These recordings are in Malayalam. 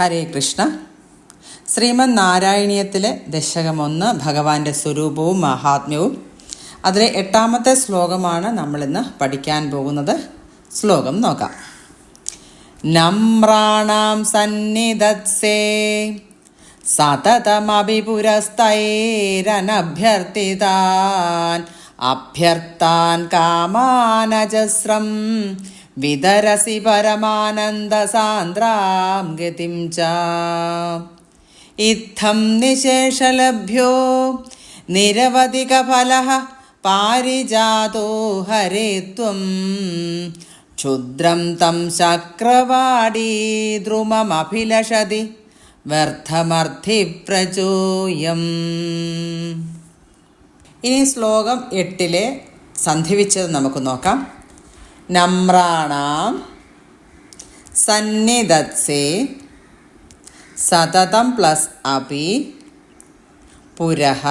ഹരേ കൃഷ്ണ. ശ്രീമദ് നാരായണീയത്തിലെ ദശകമൊന്ന് ഭഗവാന്റെ സ്വരൂപവും മഹാത്മ്യവും. അതിലെ എട്ടാമത്തെ ശ്ലോകമാണ് നമ്മളിന്ന് പഠിക്കാൻ പോകുന്നത്. ശ്ലോകം നോക്കാം. നമ്രാണാം സന്നിധത്സേ സതതമഭിപുരസ്തൈരനഭ്യർത്ഥിതാൻ അഭ്യർത്ഥാൻ കാമാനജസ്രം വിതരസി പരമാനന്ദസാന്ദ്രാം ഗതിം ച. ഇത്തം നിശേഷലഭ്യോ നിരവധികഫലഃ പാരിജാതോ ഹരേത്വം ക്ഷുദ്രം തം ശക്രവാടീ ദ്രുമമഭിലഷതി വ്യർത്ഥമർത്ഥി പ്രചോയം. ഇനി ശ്ലോകം എട്ടിലെ സന്ധിവിച്ചത് നമുക്ക് നോക്കാം. നമ്രാണാം സന്നിധത്സേ സതതം പ്ലസ് അപി പുരഹ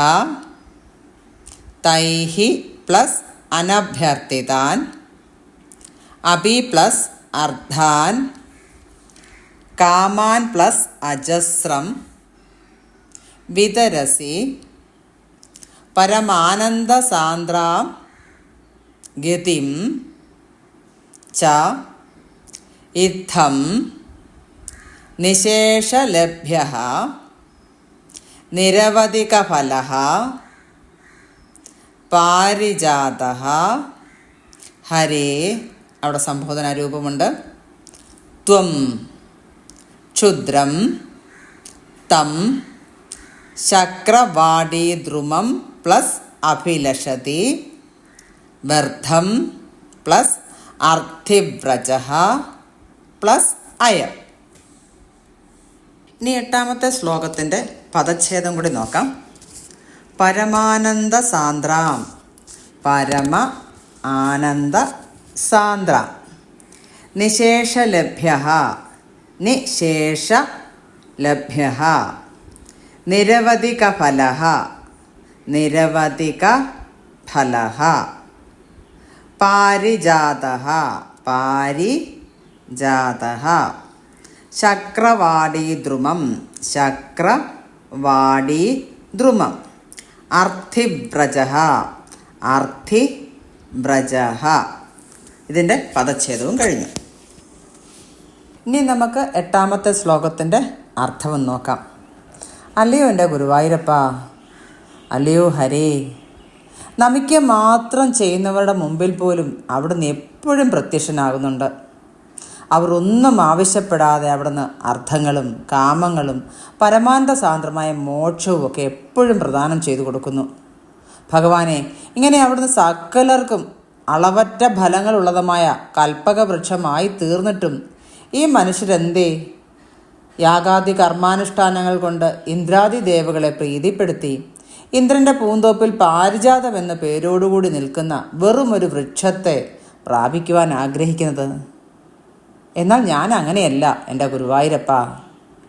തൈഹി പ്ലസ് അനഭ്യർത്ഥിതാൻ അപി പ്ലസ് അർദ്ധാൻ കാമാൻ പ്ലസ് അജസ്രം വിതരസി പരമാനന്ദസാന്ദ്രാം ഗതിം ച ഇത്തം നിശേഷലഭ്യ നിരവധികഫല പാരിജാത ഹരേ അവിടെ സംബോധന രൂപമുണ്ട്. ത്വം ക്ഷുദ്രം തം ശക്രവാടീദ്രുമം പ്ലസ് അഭിലഷതി വർദ്ധം പ്ലസ് അർത്ഥിവ്രജ പ്ലസ് അയർ ഇനി എട്ടാമത്തെ ശ്ലോകത്തിന്റെ പദച്ഛേദം കൂടി നോക്കാം. പരമാനന്ദ സാന്ദ്രാം. പരമ ആനന്ദ സാന്ദ്ര. നിശേഷലഭ്യ. നിശേഷ ലഭ്യ. നിരവധികഫല നിരവധിക ഫല. പാരിജാത പാരിജാത ശക്രവാടീദ്രുമം. ശക്രവാടീദ്രുമം. അർത്ഥിബ്രജ അർത്ഥിബ്രജ ഇതിന്റെ പദച്ഛേദവും കഴിഞ്ഞു. ഇനി നമുക്ക് എട്ടാമത്തെ ശ്ലോകത്തിന്റെ അർത്ഥം നോക്കാം. അല്ലയോ എന്റെ ഗുരുവായൂരപ്പ. അല്ലയോ ഹരേ. നമിക്ക് മാത്രം ചെയ്യുന്നവരുടെ മുമ്പിൽ പോലും അവിടുന്ന് എപ്പോഴും പ്രത്യക്ഷനാകുന്നുണ്ട്. അവർ ഒന്നും ആവശ്യപ്പെടാതെ അവിടുന്ന് അർത്ഥങ്ങളും കാമങ്ങളും പരമാന്ത സാന്ദ്രമായ മോക്ഷവും ഒക്കെ എപ്പോഴും പ്രദാനം ചെയ്തു കൊടുക്കുന്നു. ഭഗവാനെ ഇങ്ങനെ അവിടുന്ന് സകലർക്കും അളവറ്റ ഫലങ്ങളുള്ളതുമായ കൽപ്പക വൃക്ഷമായി തീർന്നിട്ടും ഈ മനുഷ്യരെന്തേ? യാഗാദി കർമാനുഷ്ഠാനങ്ങൾ കൊണ്ട് ഇന്ദ്രാദി ദേവകളെ പ്രീതിപ്പെടുത്തി ഇന്ദ്രന്റെ പൂന്തോപ്പിൽ പാരിജാതം എന്ന പേരോടുകൂടി നിൽക്കുന്ന വെറുമൊരു വൃക്ഷത്തെ പ്രാപിക്കുവാൻ ആഗ്രഹിക്കുന്നത്? എന്നാൽ ഞാൻ അങ്ങനെയല്ല എന്റെ ഗുരുവായൂരപ്പ.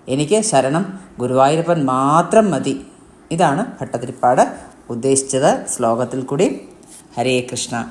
എനിക്ക് ശരണം ഗുരുവായൂരപ്പൻ മാത്രം മതി. ഇതാണ് ഭട്ടതിരിപ്പാട് ഉദ്ദേശിച്ചത് ശ്ലോകത്തിൽ കൂടി. ഹരേ കൃഷ്ണ.